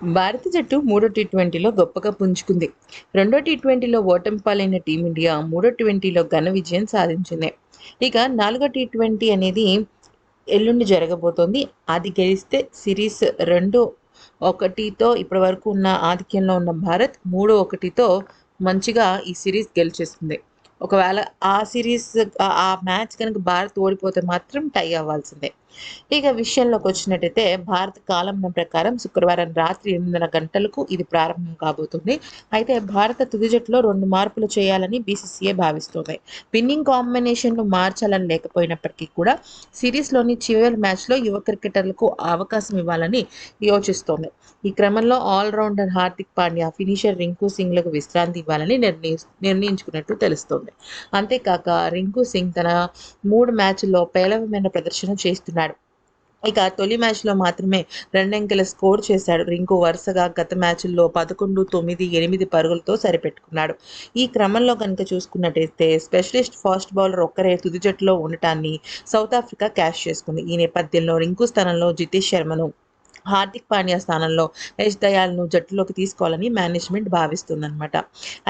భారత జట్టు మూడో టీ ట్వంటీలో గొప్పగా పుంజుకుంది. రెండో టీ ట్వంటీలో ఓటమి పాలైన టీమిండియా మూడో ట్వంటీలో ఘన విజయం సాధించింది. ఇక నాలుగో టీ ట్వంటీ అనేది ఎల్లుండి జరగబోతోంది. అది గెలిస్తే సిరీస్ రెండు ఒకటితో ఇప్పటి వరకు ఉన్న ఆధిక్యంలో ఉన్న భారత్ మూడో ఒకటితో మంచిగా ఈ సిరీస్ గెలిచేస్తుంది. ఒకవేళ ఆ సిరీస్ ఆ మ్యాచ్ కనుక భారత్ ఓడిపోతే మాత్రం టై అవ్వాల్సిందే. ఇక విషయంలోకి వచ్చినట్టయితే భారత కాలం ప్రకారం శుక్రవారం రాత్రి ఎనిమిదిన్నర గంటలకు ఇది ప్రారంభం కాబోతుంది. అయితే భారత తుది జట్టులో రెండు మార్పులు చేయాలని బీసీసీఏ భావిస్తోంది. విన్నింగ్ కాంబినేషన్లు మార్చాలని లేకపోయినప్పటికీ కూడా సిరీస్లోని చివరి మ్యాచ్లో యువ క్రికెటర్లకు అవకాశం ఇవ్వాలని యోచిస్తోంది. ఈ క్రమంలో ఆల్రౌండర్ హార్దిక్ పాండ్యా ఫినిషర్ రింకు సింగ్లకు విశ్రాంతి ఇవ్వాలని నిర్ణయి నిర్ణయించుకున్నట్టు తెలుస్తోంది. అంతేకాక రింకు సింగ్ తన మూడు మ్యాచ్ల్లో పేలవమైన ప్రదర్శన చేస్తున్నాడు ఇక తొలి మ్యాచ్లో మాత్రమే రెండంకెల స్కోర్ చేశాడు. రింకు వరుసగా గత మ్యాచ్ల్లో పదకొండు తొమ్మిది ఎనిమిది పరుగులతో సరిపెట్టుకున్నాడు. ఈ క్రమంలో కనుక చూసుకున్నట్టయితే స్పెషలిస్ట్ ఫాస్ట్ బౌలర్ ఒక్కరే తుది జట్టులో ఉండటాన్ని సౌత్ ఆఫ్రికా క్యాష్ చేసుకుంది. ఈ నేపథ్యంలో రింకు స్థానంలో జితేష్ శర్మను హార్దిక్ పాండ్యా స్థానంలో యష్ దయాల్ను జట్టులోకి తీసుకోవాలని మేనేజ్మెంట్ భావిస్తుందన్నమాట.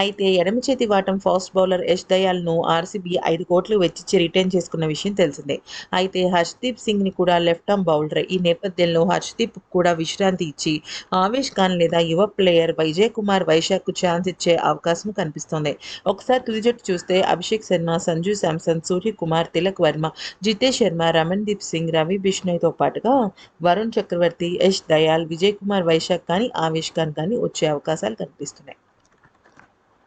అయితే ఎడమ చేతి వాటం ఫాస్ట్ బౌలర్ యష్ దయాల్ను ఆర్సీబీ ఐదు కోట్లు వెచ్చిచ్చి రిటైన్ చేసుకున్న విషయం తెలిసిందే. అయితే హర్షదీప్ సింగ్ని కూడా లెఫ్ట్ ఆర్మ్ బౌలర్ ఈ నేపథ్యంలో హర్షదీప్ కూడా విశ్రాంతి ఇచ్చి ఆవేష్ ఖాన్ లేదా యువ ప్లేయర్ వైజయ్ కుమార్ వైశాఖ్కు ఛాన్స్ ఇచ్చే అవకాశం కనిపిస్తోంది. ఒకసారి తుది జట్టు చూస్తే అభిషేక్ శర్మ సంజు శాంసన్ సూర్యకుమార్ తిలక్ వర్మ జితేష్ శర్మ రమణ్దీప్ సింగ్ రవి బిష్ణయ్తో పాటుగా వరుణ్ చక్రవర్తి యశ్ దయాల్ విజయ్ కుమార్ వైశాఖ్ కానీ ఆవేష్ ఖాన్ కానీ వచ్చే అవకాశాలు కనిపిస్తున్నాయి.